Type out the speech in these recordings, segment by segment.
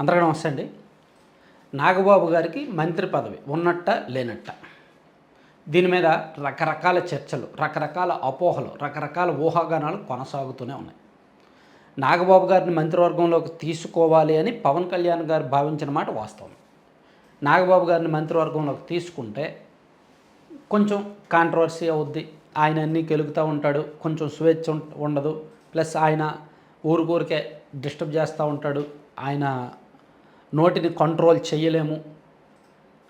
అందరికీ నమస్తే అండి. నాగబాబు గారికి మంత్రి పదవి ఉన్నట్ట లేనట్ట. దీని మీద రకరకాల చర్చలు రకరకాల అపోహలు రకరకాల ఊహాగానాలు కొనసాగుతూనే ఉన్నాయి. నాగబాబు గారిని మంత్రివర్గంలోకి తీసుకోవాలి అని పవన్ కళ్యాణ్ గారు భావించిన మాట వాస్తవం. నాగబాబు గారిని మంత్రివర్గంలోకి తీసుకుంటే కొంచెం కాంట్రవర్సీ అవుద్ది. ఆయన అన్నీ కెలుగుతూ ఉంటాడు కొంచెం స్వేచ్ఛ ఉండదు. ప్లస్ ఆయన ఊరికూరికే డిస్టర్బ్ చేస్తూ ఉంటాడు. ఆయన నోటిని కంట్రోల్ చేయలేము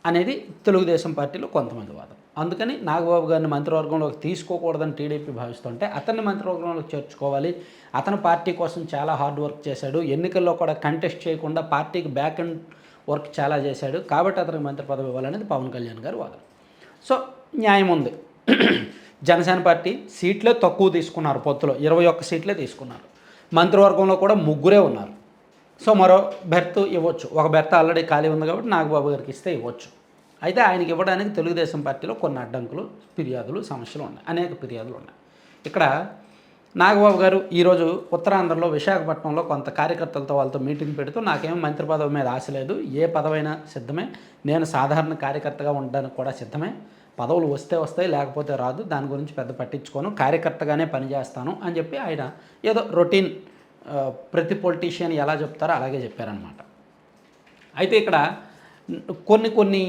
అనేది తెలుగుదేశం పార్టీలో కొంతమంది వాదం. అందుకని నాగబాబు గారిని మంత్రివర్గంలోకి తీసుకోకూడదని టీడీపీ భావిస్తుంటే అతన్ని మంత్రివర్గంలోకి చేర్చుకోవాలి. అతను పార్టీ కోసం చాలా హార్డ్ వర్క్ చేశాడు. ఎన్నికల్లో కూడా కంటెస్ట్ చేయకుండా పార్టీకి బ్యాక్ అండ్ వర్క్ చాలా చేశాడు. కాబట్టి అతనికి మంత్రి పదవి ఇవ్వాలనేది పవన్ కళ్యాణ్ గారి వాదన సో న్యాయం ఉంది. జనసేన పార్టీ సీట్లే తక్కువ తీసుకున్నారు పొత్తులో ఇరవై ఒక్క సీట్లే తీసుకున్నారు. మంత్రివర్గంలో కూడా ముగ్గురే ఉన్నారు. సో మరో బెర్త్ ఇవ్వచ్చు. ఒక బెర్త్ ఆల్రెడీ ఖాళీ ఉంది కాబట్టి నాగబాబు గారికి ఇస్తే ఇవ్వచ్చు. అయితే ఆయనకి ఇవ్వడానికి తెలుగుదేశం పార్టీలో కొన్ని అడ్డంకులు ఫిర్యాదులు సమస్యలు ఉన్నాయి. అనేక ఫిర్యాదులు ఉన్నాయి. ఇక్కడ నాగబాబు గారు ఈరోజు ఉత్తరాంధ్రలో విశాఖపట్నంలో కొంత కార్యకర్తలతో వాళ్ళతో మీటింగ్ పెడుతూ నాకేం మంత్రి పదవి మీద ఆశ లేదు. ఏ పదవైనా సిద్ధమే. నేను సాధారణ కార్యకర్తగా ఉండడానికి కూడా సిద్ధమే. పదవులు వస్తే వస్తాయి లేకపోతే రాదు. దాని గురించి పెద్ద పట్టించుకోను. కార్యకర్తగానే పనిచేస్తాను అని చెప్పి ఆయన ఏదో రొటీన్ ప్రతి పొలిటీషియన్ ఎలా చెప్తారో అలాగే చెప్పారనమాట అయితే ఇక్కడ కొన్ని కొన్ని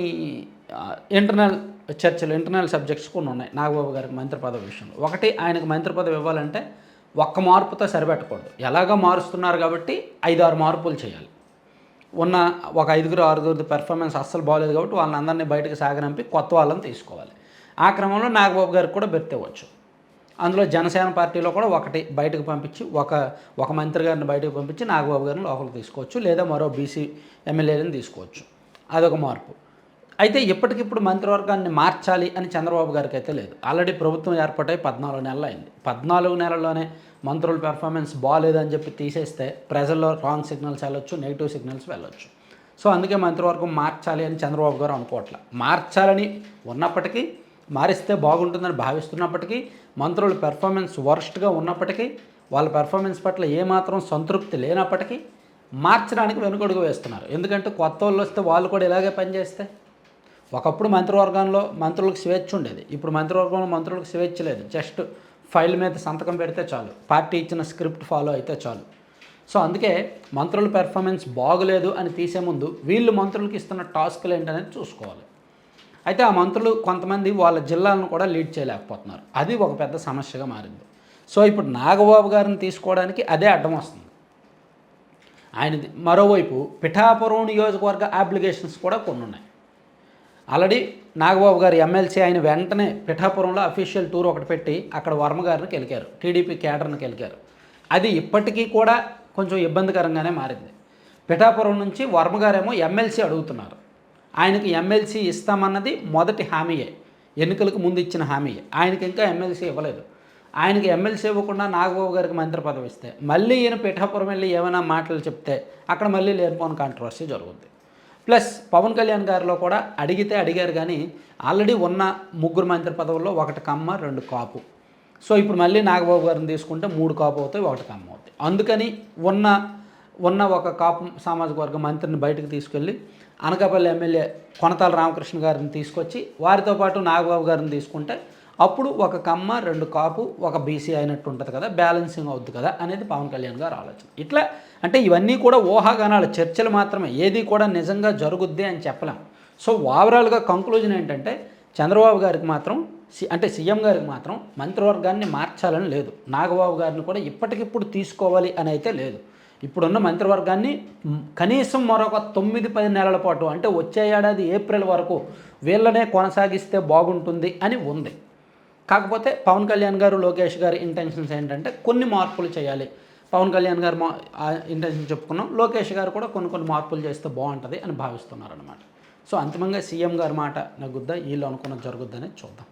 ఇంటర్నల్ చర్చలు ఇంటర్నల్ సబ్జెక్ట్స్ కొన్ని ఉన్నాయి. నాగబాబు గారికి మంత్రి పదవి విషయంలో. ఒకటి ఆయనకు మంత్రి పదవి ఇవ్వాలంటే ఒక్క మార్పుతో సరిపెట్టకూడదు. ఎలాగో మారుస్తున్నారు కాబట్టి ఐదు ఆరు మార్పులు చేయాలి. ఉన్న ఒక ఐదుగురు ఆరుగురు పెర్ఫార్మెన్స్ అస్సలు బాగలేదు కాబట్టి వాళ్ళని అందరినీ బయటకు సాగనంపి కొత్త వాళ్ళని తీసుకోవాలి. ఆ క్రమంలో నాగబాబు గారికి కూడా బెర్తేవచ్చు అందులో జనసేన పార్టీలో కూడా ఒకటి బయటకు పంపించి ఒక ఒక మంత్రి గారిని బయటకు పంపించి నాగబాబు గారిని లోపలికి తీసుకోవచ్చు లేదా మరో బీసీ ఎమ్మెల్యేలను తీసుకోవచ్చు. అదొక మార్పు. అయితే ఇప్పటికిప్పుడు మంత్రివర్గాన్ని మార్చాలి అని చంద్రబాబు గారికి అయితే లేదు. ఆల్రెడీ ప్రభుత్వం ఏర్పాటై పద్నాలుగు నెలలు అయింది. పద్నాలుగు నెలల్లోనే మంత్రుల పెర్ఫార్మెన్స్ బాగాలేదని చెప్పి తీసేస్తే ప్రజల్లో రాంగ్ సిగ్నల్స్ వెళ్ళొచ్చు నెగిటివ్ సిగ్నల్స్ వెళ్ళొచ్చు. సో అందుకే మంత్రివర్గం మార్చాలి అని చంద్రబాబు గారు అనుకోవట్లే. మార్చాలని ఉన్నప్పటికీ మారిస్తే బాగుంటుందని భావిస్తున్నప్పటికీ మంత్రుల పెర్ఫార్మెన్స్ వర్స్ట్గా ఉన్నప్పటికీ వాళ్ళ పెర్ఫార్మెన్స్ పట్ల ఏమాత్రం సంతృప్తి లేనప్పటికీ మార్చడానికి వెనుకడుగు వేస్తున్నారు. ఎందుకంటే కొత్త వాళ్ళు వస్తే వాళ్ళు కూడా ఇలాగే పనిచేస్తే ఒకప్పుడు మంత్రివర్గంలో మంత్రులకు స్వేచ్ఛ ఉండేది. ఇప్పుడు మంత్రివర్గంలో మంత్రులకు స్వేచ్ఛ లేదు. జస్ట్ ఫైల్ మీద సంతకం పెడితే చాలు. పార్టీ ఇచ్చిన స్క్రిప్ట్ ఫాలో అయితే చాలు. సో అందుకే మంత్రుల పెర్ఫార్మెన్స్ బాగలేదు అని తీసే ముందు వీళ్ళు మంత్రులకు ఇస్తున్న టాస్క్లు ఏంటనేది చూసుకోవాలి. అయితే ఆ మంత్రులు కొంతమంది వాళ్ళ జిల్లాలను కూడా లీడ్ చేయలేకపోతున్నారు. అది ఒక పెద్ద సమస్యగా మారింది. సో ఇప్పుడు నాగబాబు గారిని తీసుకోవడానికి అదే అడ్డం వస్తుంది. ఆయనది మరోవైపు పిఠాపురం నియోజకవర్గ అప్లికేషన్స్ కూడా కొన్ని ఉన్నాయి. ఆల్రెడీ నాగబాబు గారు ఎమ్మెల్సీ ఆయన వెంటనే పిఠాపురంలో అఫీషియల్ టూర్ ఒకటి పెట్టి అక్కడ వర్మ గారిని గెలికారు టీడీపీ కేడర్ని గెలికారు అది ఇప్పటికీ కూడా కొంచెం ఇబ్బందికరంగానే మారింది. పిఠాపురం నుంచి వర్మ గారేమో ఎమ్మెల్సీ అడుగుతున్నారు. ఆయనకు ఎమ్మెల్సీ ఇస్తామన్నది మొదటి హామీయే. ఎన్నికలకు ముందు ఇచ్చిన హామీయే. ఆయనకి ఇంకా ఎమ్మెల్సీ ఇవ్వలేదు. ఆయనకి ఎమ్మెల్సీ ఇవ్వకుండా నాగబాబు గారికి మంత్రి పదవి ఇస్తే మళ్ళీ ఈయన పిఠాపురం వెళ్ళి ఏమైనా మాటలు చెప్తే అక్కడ మళ్ళీ లేనిపోని కాంట్రవర్సీ జరుగుద్ది. ప్లస్ పవన్ కళ్యాణ్ గారిలో కూడా అడిగితే అడిగారు కానీ ఆల్రెడీ ఉన్న ముగ్గురు మంత్రి పదవుల్లో ఒకటి కమ్మ రెండు కాపు. సో ఇప్పుడు మళ్ళీ నాగబాబు గారిని తీసుకుంటే మూడు కాపు అవుతాయి ఒకటి కమ్మ అవుతాయి. అందుకని ఉన్న ఉన్న ఒక కాపు సామాజిక వర్గ మంత్రిని బయటకు తీసుకెళ్ళి అనకాపల్లి ఎమ్మెల్యే కొనతాల రామకృష్ణ గారిని తీసుకొచ్చి వారితో పాటు నాగబాబు గారిని తీసుకుంటే అప్పుడు ఒక కమ్మ రెండు కాపు ఒక బీసీ అయినట్టు ఉంటుంది కదా బ్యాలెన్సింగ్ అవుద్ది కదా అనేది పవన్ కళ్యాణ్ గారు ఆలోచన. ఇట్లా అంటే ఇవన్నీ కూడా ఊహాగానాలు చర్చలు మాత్రమే. ఏది కూడా నిజంగా జరుగుద్ది అని చెప్పలేం. సో ఓవరాల్గా కంక్లూజన్ ఏంటంటే చంద్రబాబు గారికి మాత్రం సి అంటే సీఎం గారికి మాత్రం మంత్రివర్గాన్ని మార్చాలని లేదు. నాగబాబు గారిని కూడా ఇప్పటికిప్పుడు తీసుకోవాలి అని అయితే లేదు. ఇప్పుడున్న మంత్రివర్గాన్ని కనీసం మరొక తొమ్మిది పది నెలల పాటు అంటే వచ్చే ఏడాది ఏప్రిల్ వరకు వీళ్ళనే కొనసాగిస్తే బాగుంటుంది అని ఉంది. కాకపోతే పవన్ కళ్యాణ్ గారు లోకేష్ గారి ఇంటెన్షన్స్ ఏంటంటే కొన్ని మార్పులు చేయాలి. పవన్ కళ్యాణ్ గారు మా ఇంటెన్షన్ చెప్పుకున్నాం. లోకేష్ గారు కూడా కొన్ని కొన్ని మార్పులు చేస్తే బాగుంటుంది అని భావిస్తున్నారనమాట సో అంతిమంగా సీఎం గారి మాట నగ్గుద్దా వీళ్ళు అనుకున్నది జరుగుద్దని చూద్దాం.